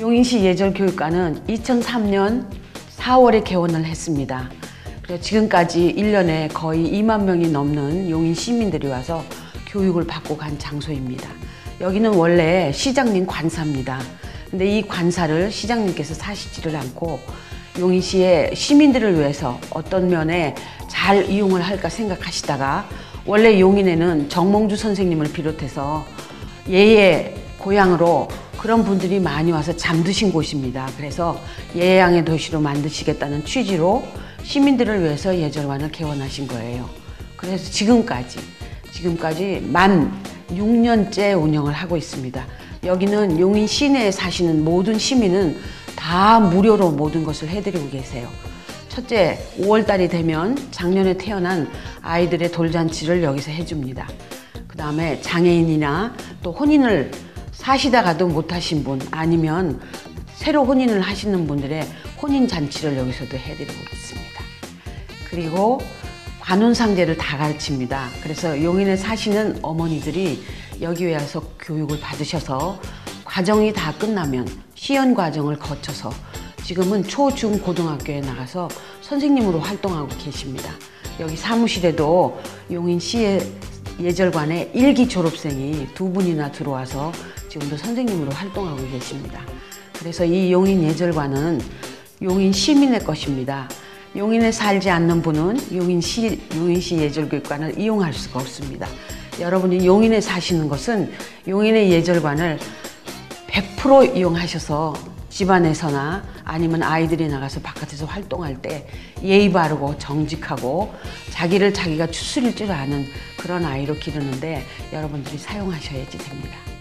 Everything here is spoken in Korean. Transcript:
용인시 예절교육과는 2003년 4월에 개원을 했습니다. 그래서 지금까지 1년에 거의 2만 명이 넘는 용인 시민들이 와서 교육을 받고 간 장소입니다. 여기는 원래 시장님 관사입니다. 근데 이 관사를 시장님께서 사시지를 않고 용인시의 시민들을 위해서 어떤 면에 잘 이용을 할까 생각하시다가 원래 용인에는 정몽주 선생님을 비롯해서 예의 고향으로 그런 분들이 많이 와서 잠드신 곳입니다. 그래서 예양의 도시로 만드시겠다는 취지로 시민들을 위해서 예절관을 개원하신 거예요. 그래서 지금까지 지금까지 만 6년째 운영을 하고 있습니다. 여기는 용인 시내에 사시는 모든 시민은 다 무료로 모든 것을 해드리고 계세요. 첫째, 5월달이 되면 작년에 태어난 아이들의 돌잔치를 여기서 해줍니다. 그 다음에 장애인이나 또 혼인을 사시다가도 못하신 분 아니면 새로 혼인을 하시는 분들의 혼인 잔치를 여기서도 해드리고 있습니다. 그리고 관혼 상제를 다 가르칩니다. 그래서 용인에 사시는 어머니들이 여기 와서 교육을 받으셔서 과정이 다 끝나면 시연 과정을 거쳐서 지금은 초, 중, 고등학교에 나가서 선생님으로 활동하고 계십니다. 여기 사무실에도 용인시의 예절관에 일기 졸업생이 두 분이나 들어와서 지금도 선생님으로 활동하고 계십니다. 그래서 이 용인 예절관은 용인 시민의 것입니다. 용인에 살지 않는 분은 용인시, 용인시 예절교육관을 이용할 수가 없습니다. 여러분이 용인에 사시는 것은 용인의 예절관을 100% 이용하셔서 집안에서나 아니면 아이들이 나가서 바깥에서 활동할 때 예의 바르고 정직하고 자기를 자기가 추스릴 줄 아는 그런 아이로 기르는데 여러분들이 사용하셔야지 됩니다.